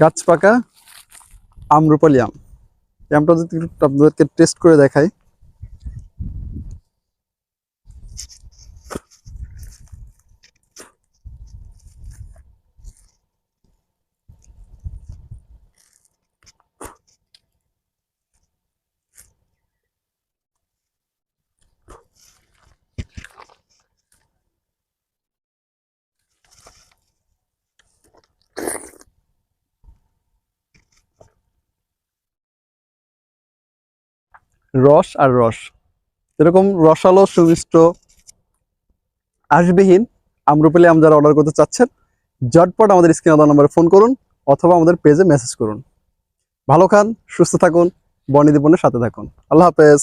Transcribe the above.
গাছ পাকা আমরুপালি আম। আমটা যদি একটু আপনাদেরকে টেস্ট করে দেখাই। রস আর রস। এরকম রসালো সুমিষ্ট আশবিহীন আমরুপেলে আম যারা অর্ডার করতে চাচ্ছেন জটপট আমাদের স্ক্রিন দেওয়া নম্বরে ফোন করুন অথবা আমাদের পেজে মেসেজ করুন। ভালো খান, সুস্থ থাকুন বনিদীপনের সাথে থাকুন। আল্লাহ হাফেজ।